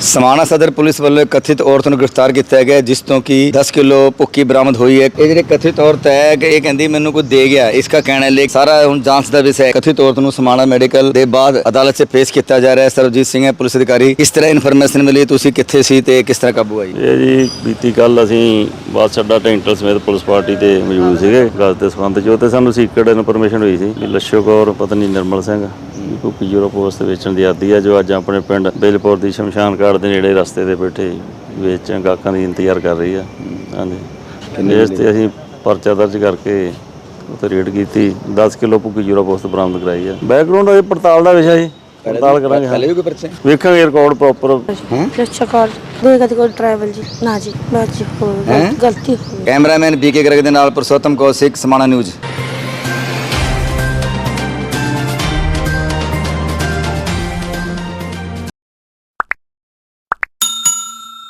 ਸਮਾਣਾ ਸਦਰ ਪੁਲਿਸ ਵੱਲੋਂ ਕਥਿਤ ਔਰਤ ਨੂੰ ਗ੍ਰਿਫਤਾਰ ਕੀਤਾ ਗਿਆ, ਜਿਸ ਤੋਂ ਕਿ 10 ਕਿਲੋ ਭੁੱਕੀ ਬਰਾਮਦ ਹੋਈ ਹੈ। ਇਹ ਜਿਹੜੇ ਕਥਿਤ ਔਰਤ ਹੈ, ਕਿ ਇਹ ਕਹਿੰਦੀ ਮੈਨੂੰ ਕੋਈ ਦੇ ਗਿਆ। ਇਸਕਾ ਕਹਿਣਾ ਹੈ ਸਾਰਾ ਹੁਣ ਜਾਂਚ ਦਾ ਵਿਸ਼ਾ ਹੈ। ਕਥਿਤ ਔਰਤ ਨੂੰ ਸਮਾਣਾ ਮੈਡੀਕਲ ਦੇ ਬਾਅਦ ਅਦਾਲਤ 'ਚ ਪੇਸ਼ ਕੀਤਾ ਜਾ ਰਿਹਾ ਹੈ। ਸਰਬਜੀਤ ਸਿੰਘ ਹੈ, ਪੁਲਿਸ ਅਧਿਕਾਰੀ। ਇਸ ਤਰ੍ਹਾਂ ਇਨਫੋਰਮੇਸ਼ਨ ਮਿਲੀ, ਤੁਸੀਂ ਕਿੱਥੇ ਸੀ ਤੇ ਕਿਸ ਤਰ੍ਹਾਂ ਕਾਬੂ ਆਈ ਇਹ ਜੀ ਬੀਤੀ ਕੱਲ ਅਸੀਂ ਬੱਸ ਅੱਡਾ ਟੈਂਟਲ ਸਮੇਤ ਪੁਲਿਸ ਪਾਰਟੀ ਤੇ ਮੌਜੂਦ ਸੀਗੇ। ਗੱਲ ਦੇ ਸੰਬੰਧ 'ਚ ਉਹ ਤੇ ਸਾਨੂੰ ਸੀਕਰਟ ਇਨਫੋਰਮੇਸ਼ਨ ਹੋਈ ਸੀ ਕਿ ਲੱਛੋ ਕੌਰ, ਪਤਨੀ ਨਿਰਮਲ ਸਿੰਘ ਭੁੱਕੀ ਯੂਰੋ ਪੋਸਟ ਵੇਚਣ ਦੀ ਆਦੀ ਆ ਜੋ ਅੱਜ ਆਪਣੇ ਪਿੰਡ ਬੇਲਪੁਰ ਦੀ ਸ਼ਮਸ਼ਾਨ ਘਾਟ ਦੇ ਨੇੜੇ ਰਸਤੇ ਤੇ ਬੈਠੇ ਵੇਚਣ ਗਾਹਕਾਂ ਦੀ ਇੰਤਜ਼ਾਰ ਕਰ ਰਹੀ ਆ। ਹਾਂਜੀ। ਇਸ ਤੇ ਅਸੀਂ ਪਰਚਾ ਦਰਜ ਕਰਕੇ ਉੱਤੇ ਰੇਡ ਕੀਤੀ। 10 ਕਿਲੋ ਭੁੱਕੀ ਯੂਰੋ ਪੋਸਟ ਬਰਾਮਦ ਕਰਾਈ ਆ। ਬੈਕਗ੍ਰਾਉਂਡ ਇਹ ਪੜਤਾਲ ਦਾ ਵਿਸ਼ਾ ਜੀ। ਪੜਤਾਲ ਕਰਾਂਗੇ ਹਾਂ। ਪਹਿਲੇ ਵੀ ਕੋਈ ਪਰਚੇ? ਵੇਖਾਂਗੇ ਰਿਕਾਰਡ ਪ੍ਰੋਪਰ ਲੱਛਾ ਕੌਰ ਦੇ ਕਦੇ ਕੋਈ ਟਰੈਵਲ ਜੀ? ਨਾ ਜੀ ਬਸ ਜੀ ਹੋ ਹੈਂ? ਗਲਤੀ ਹੋ ਗਈ। ਕੈਮਰਾਮੈਨ ਬੀਕੇ ਗਰਗ ਦੇ ਨਾਲ ਪੁਰਸ਼ੋਤਮ ਕੌਸ਼ਿਕ ਸਮਾਣਾ ਨਿਊਜ਼।